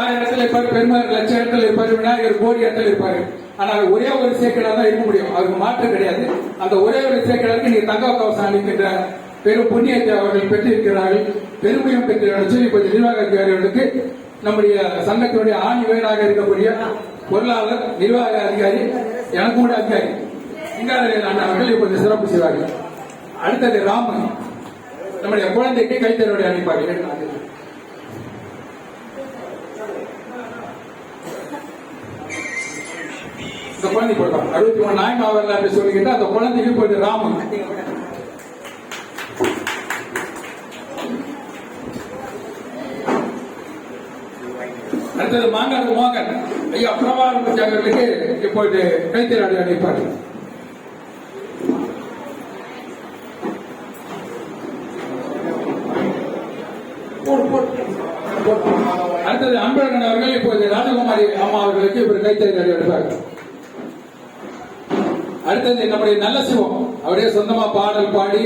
ஆயிரம் இடத்துல இருப்பாரு பெருமாள் லட்சம் இடத்துல இருப்பாரு விநாயகர் கோடி இடத்துல இருப்பாரு. ஆனால் ஒரே ஒரு சேக்கடாக தான் இருக்க முடியும். அவருக்கு மாற்றம் கிடையாது. அந்த ஒரே ஒரு சேக்கடாக்கு நீங்க தங்க கவசம் அளிக்கின்ற பெரும் புண்ணியத்தை அவர்கள் பெற்றிருக்கிறார்கள். பெருமையும் பெற்றிருக்கிறார்கள். சொல்லி கொஞ்சம் நிர்வாக அதிகாரிகளுக்கு நம்முடைய சங்கத்தினுடைய ஆணி வேடாக இருக்கக்கூடிய பொருளாளர் நிர்வாக அதிகாரி எனக்கு கூட அதிகாரி. சிங்காரவேல் அண்ணா அவர்கள் கொஞ்சம் சிறப்பு செய்வார்கள். அடுத்தது ராமன். நம்முடைய குழந்தைக்கு கைத்தறியுடைய அனுப்பார்கள். இந்த குழந்தை கொடுப்பாங்க அறுபத்தி மூணு நாயகம் வரலாற்று சொல்லிக்கிட்டு அந்த குழந்தைக்கு போயிட்டு ராமன். அடுத்தது மாங்காடு. மோகன் ஐயா பிரபாகரன் அவர்களுக்கு இப்பொழுது கைத்தறி அனுப்பார்கள் அடுத்தது அன்பழகன் அவர்கள் இப்போது ராஜகுமாரி அம்மா அவர்களுக்கு இவர் கைத்தறி அடி எடுப்பார்கள் அடுத்தது நம்முடைய நல்ல சிவம். அவரே சொந்தமா பாடல் பாடி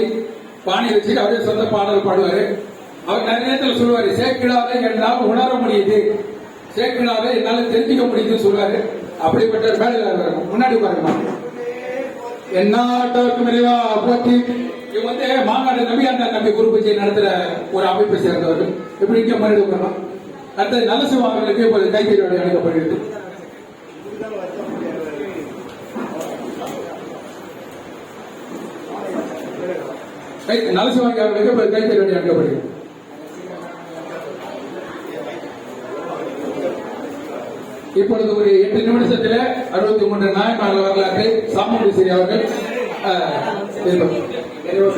பாணி வச்சுட்டு அவரே சொந்த பாடல் பாடுவாரு. அவர் நிறைய நேரத்தில் சொல்லுவாரு சேக்கிழாவை என்னால் உணர முடியுது. சேக்கிழாவை என்னால தெரிஞ்சுக்க முடியுதுன்னு சொல்லுவாரு. அப்படிப்பட்ட மேடையில் முன்னாடி பாருங்க எந்நாட்டவருக்கும் மெலிவா போற்றி. இது வந்து மாநாடு நம்பி அந்த நம்பி குருபூஜை நடத்துற ஒரு அமைப்பை சேர்ந்தவர்கள். இப்படி இங்கே முன்னாடி வரலாம் அடுத்தது நல்ல சிவாங்களுக்கு இப்போது கைத்தறியோடு அழைக்கப்படுகிறது நலசிவாங்கி அவர்களுக்கு இப்போது கைத்தறியோடு அழைக்கப்படுகிறது இப்பொழுது ஒரு எட்டு நிமிஷத்துல அறுபத்தி மூன்று நாயன்மார்கள் வரலாற்றை சாமுண்டீஸ்வரி அவர்கள் அஹ், இருப்பார். நிறைவா